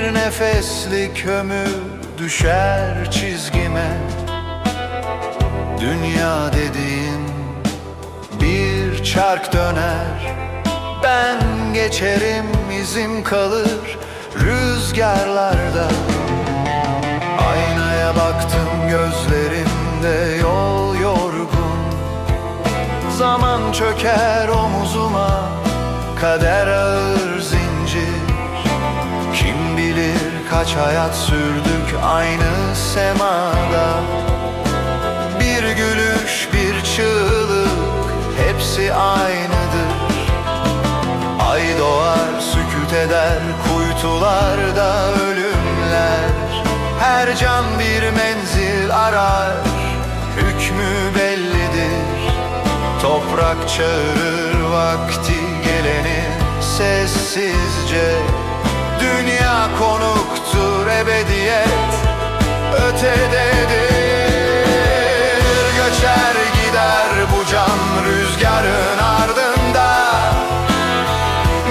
Bir nefeslik ömür düşer çizgime. Dünya dediğin bir çark döner. Ben geçerim izim kalır rüzgarlarda. Aynaya baktım gözlerimde yol yorgun. Zaman çöker omuzuma kader ağır kaç hayat sürdük aynı semada. Bir gülüş bir çığlık hepsi aynıdır. Ay doğar süküt eder kuytularda ölümler. Her can bir menzil arar hükmü bellidir. Toprak çağırır vakti geleni sessizce. Dünya ebediyet ötededir Göçer gider bu can rüzgarın ardında.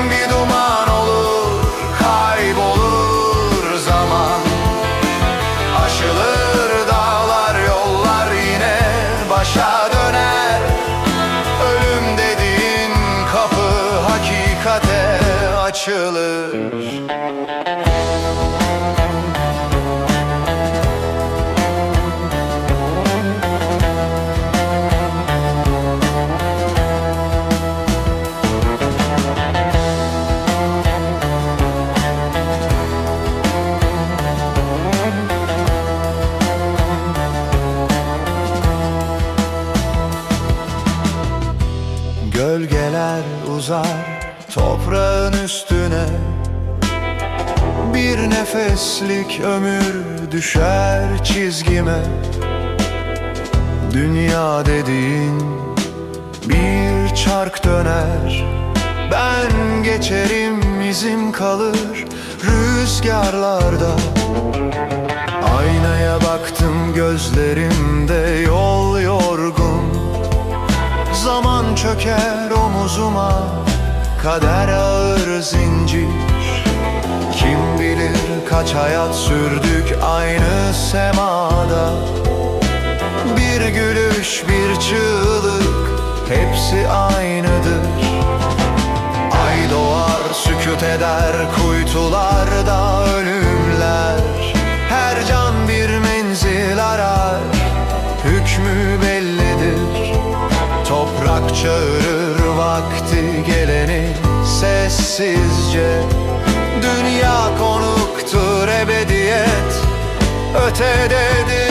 Bir duman olur, kaybolur zaman. Aşılır dağlar, yollar yine başa döner. Ölüm dediğin kapı hakikate açılır Gölgeler uzar toprağın üstüne. Bir nefeslik ömür düşer çizgime. Dünya dediğin bir çark döner. Ben geçerim izim kalır rüzgarlarda. Aynaya baktım gözlerimde çöker omuzuma Kader ağır zincir. Kim bilir kaç hayat sürdük aynı semada. Bir gülüş bir çığlık Hepsi aynıdır. Ay doğar süküt eder kuytularda ölümler. Her can bir menzil arar Hükmü Toprak çağırır vakti geleni sessizce. Dünya konuktur ebediyet ötededir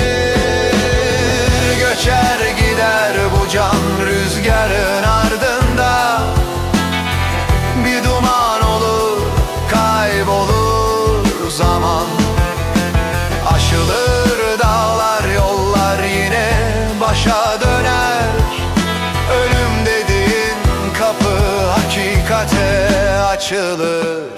Göçer gider bu can rüzgarın ardında. Bir duman olur kaybolur zaman. Aşılır dağlar yollar yine başa döner açılır